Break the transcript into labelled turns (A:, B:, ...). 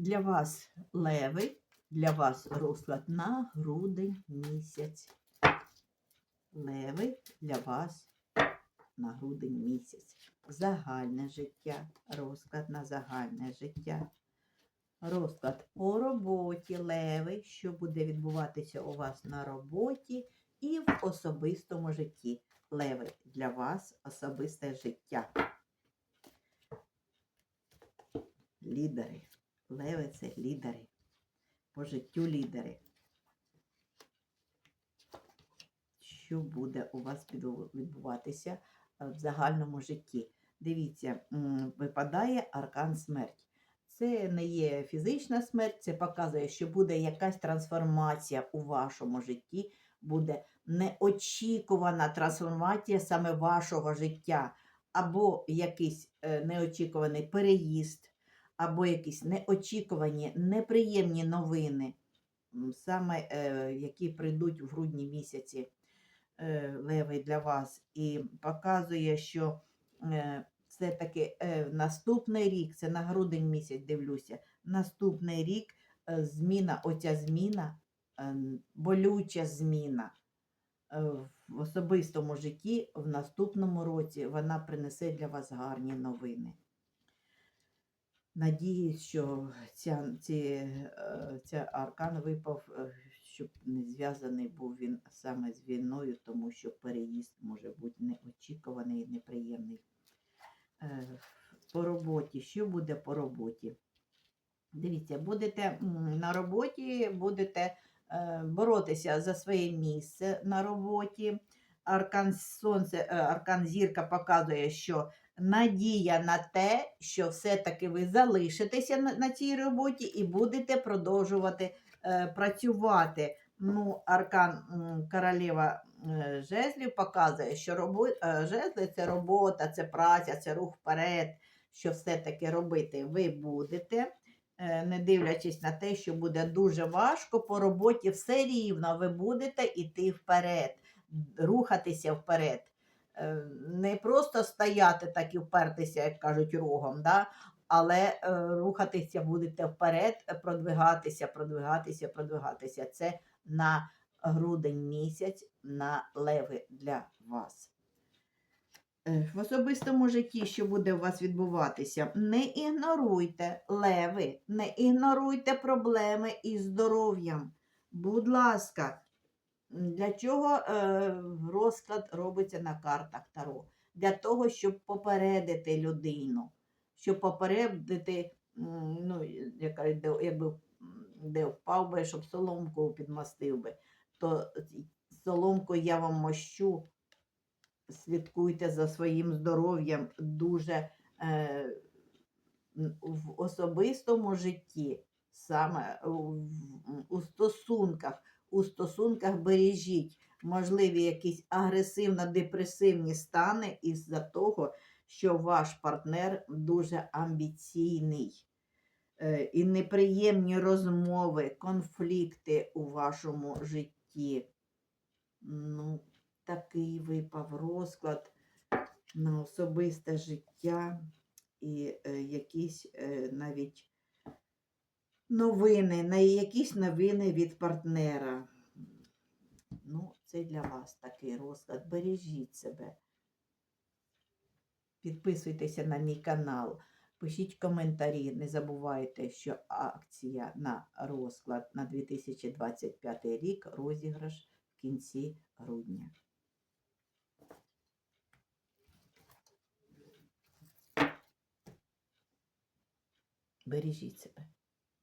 A: Для вас леви, для вас розклад на грудень місяць. Леви для вас на грудень місяць. Загальне життя, розклад на загальне життя. Розклад по роботі леви, що буде відбуватися у вас на роботі і в особистому житті. Леви для вас особисте життя. Лідери. Леви це лідери. По життю лідери. Що буде у вас відбуватися е, в загальному житті? Дивіться, випадає аркан смерть. Це не є фізична смерть, це показує, що буде якась трансформація у вашому житті, буде неочікувана трансформація саме вашого життя, або якийсь е, неочікуваний переїзд, або якісь неочікувані, неприємні новини, саме е, які прийдуть в грудні місяці е, левий для вас, і показує, що е, все-таки е, наступний рік, це на грудень місяць дивлюся, наступний рік е, зміна, оця зміна, е, болюча зміна е, в особистому житті в наступному році вона принесе для вас гарні новини. Надіюсь, що ця, ці, е, ця аркан випав, е, щоб не зв'язаний був він саме з війною, тому що переїзд може бути неочікуваний і неприємний. Е, По роботі, що буде по роботі? Дивіться, будете на роботі, будете боротися за своє місце на роботі. Аркан Сонце, аркан Зірка показує, що надія на те, що все-таки ви залишитеся на, на цій роботі і будете продовжувати е, працювати. Ну, аркан королева е, жезлів показує, що робо, е, жезли це робота, це праця, це рух вперед, що все-таки робити ви будете. Е, Не дивлячись на те, що буде дуже важко по роботі, все рівно ви будете йти вперед, рухатися вперед. Е, Не просто стояти так і впертися, як кажуть, рогом, да? але е, рухатися будете вперед, продвигатися, продвигатися, продвигатися. Це на грудень місяць на леви для вас. Е, В особистому житті, що буде у вас відбуватися, не ігноруйте леви, не ігноруйте проблеми із здоров'ям. Будь ласка, для чого е, розклад робиться на картах Таро? Для того, щоб попередити людину, щоб попередити, ну, якби де впав би, щоб соломку підмастив би, то соломкою я вам мощу, слідкуйте за своїм здоров'ям дуже е, в особистому житті, саме в- у стосунках, у стосунках бережіть можливі якісь агресивно-депресивні стани із-за того, що ваш партнер дуже амбіційний. Е, І неприємні розмови, конфлікти у вашому житті. Ну, такий випав розклад на особисте життя і е, якісь е, навіть новини, на якісь новини від партнера. Ну, це для вас такий розклад. Бережіть себе. Підписуйтеся на мій канал, пишіть коментарі. Не забувайте, що акція на розклад на 2025 рік розіграш в кінці грудня. Бережіть себе.